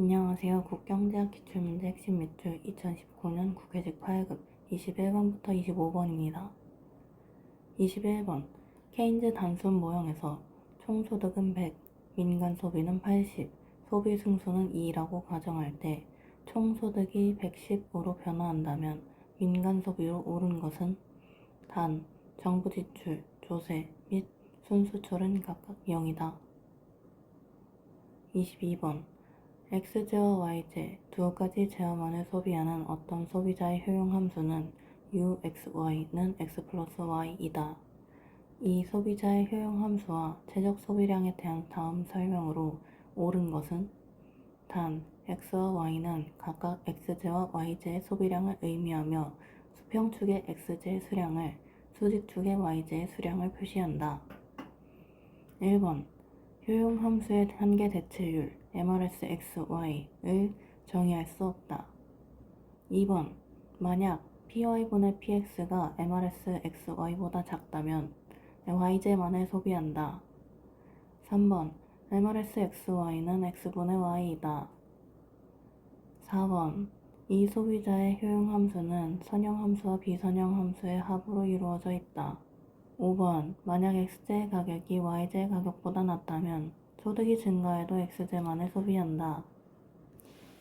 안녕하세요. 국경대학 기출문제 핵심 밑줄 2019년 국회직 8급 21번부터 25번입니다. 21번 케인즈 단순 모형에서 총소득은 100, 민간 소비는 80, 소비 승수는 2라고 가정할 때 총소득이 110으로 변화한다면 민간 소비로 오른 것은 단, 정부 지출, 조세 및 순수출은 각각 0이다. 22번 x제와 y제 두 가지 제어만을 소비하는 어떤 소비자의 효용 함수는 uxy는 x 플러스 y이다. 이 소비자의 효용 함수와 최적 소비량에 대한 다음 설명으로 옳은 것은 단 x와 y는 각각 x제와 y제의 소비량을 의미하며 수평축의 x제의 수량을 수직축의 y제의 수량을 표시한다. 1번 효용 함수의 한계 대체율 MRSXY를 정의할 수 없다. 2번 만약 PY분의 PX가 MRSXY보다 작다면 YJ만을 소비한다. 3번 MRSXY는 X분의 Y이다. 4번 이 소비자의 효용 함수는 선형 함수와 비선형 함수의 합으로 이루어져 있다. 5번 만약 X제의 가격이 Y제의 가격보다 낮다면 소득이 증가해도 X제만을 소비한다.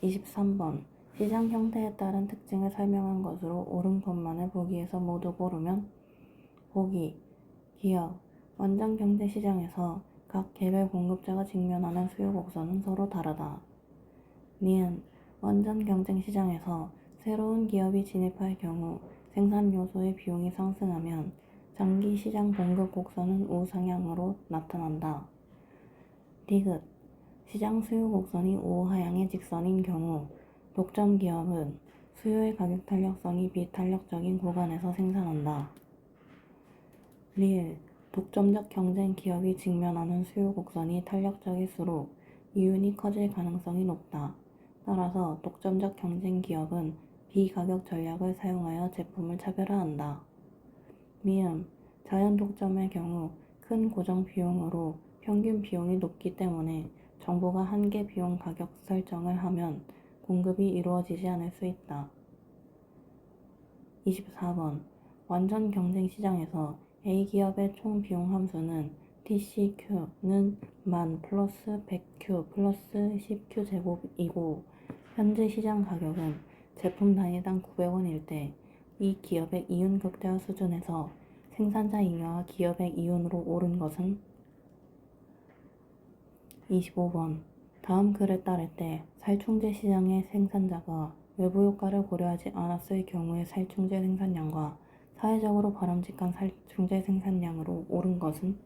23번 시장 형태에 따른 특징을 설명한 것으로 옳은 것만을 보기에서 모두 고르면 보기 기업 완전 경제 시장에서 각 개별 공급자가 직면하는 수요 곡선은 서로 다르다. 니은 완전 경쟁 시장에서 새로운 기업이 진입할 경우 생산 요소의 비용이 상승하면 장기 시장 공급 곡선은 우상향으로 나타난다. 디귿 시장 수요 곡선이 우하향의 직선인 경우 독점 기업은 수요의 가격 탄력성이 비탄력적인 구간에서 생산한다. 리을 독점적 경쟁 기업이 직면하는 수요 곡선이 탄력적일수록 이윤이 커질 가능성이 높다. 따라서 독점적 경쟁 기업은 비가격 전략을 사용하여 제품을 차별화한다. 미음 자연 독점의 경우 큰 고정 비용으로 평균 비용이 높기 때문에 정부가 한계 비용 가격 설정을 하면 공급이 이루어지지 않을 수 있다. 24번 완전 경쟁 시장에서 A 기업의 총 비용 함수는 TCQ는 만 플러스 100Q 플러스 10Q 제곱이고 현재 시장 가격은 제품 단위당 900원일 때 이 기업의 이윤 극대화 수준에서 생산자 잉여와 기업의 이윤으로 오른 것은 25번 다음 글에 따를 때 살충제 시장의 생산자가 외부 효과를 고려하지 않았을 경우의 살충제 생산량과 사회적으로 바람직한 살충제 생산량으로 오른 것은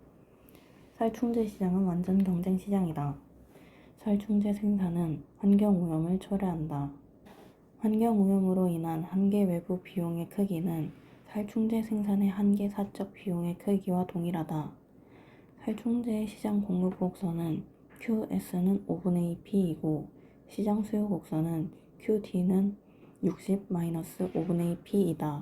살충제 시장은 완전 경쟁 시장이다. 살충제 생산은 환경 오염을 초래한다. 환경오염으로 인한 한계 외부 비용의 크기는 살충제 생산의 한계 사적 비용의 크기와 동일하다. 살충제의 시장 공급 곡선은 QS는 5분의 2P이고 시장 수요 곡선은 QD는 60-5분의 2P이다.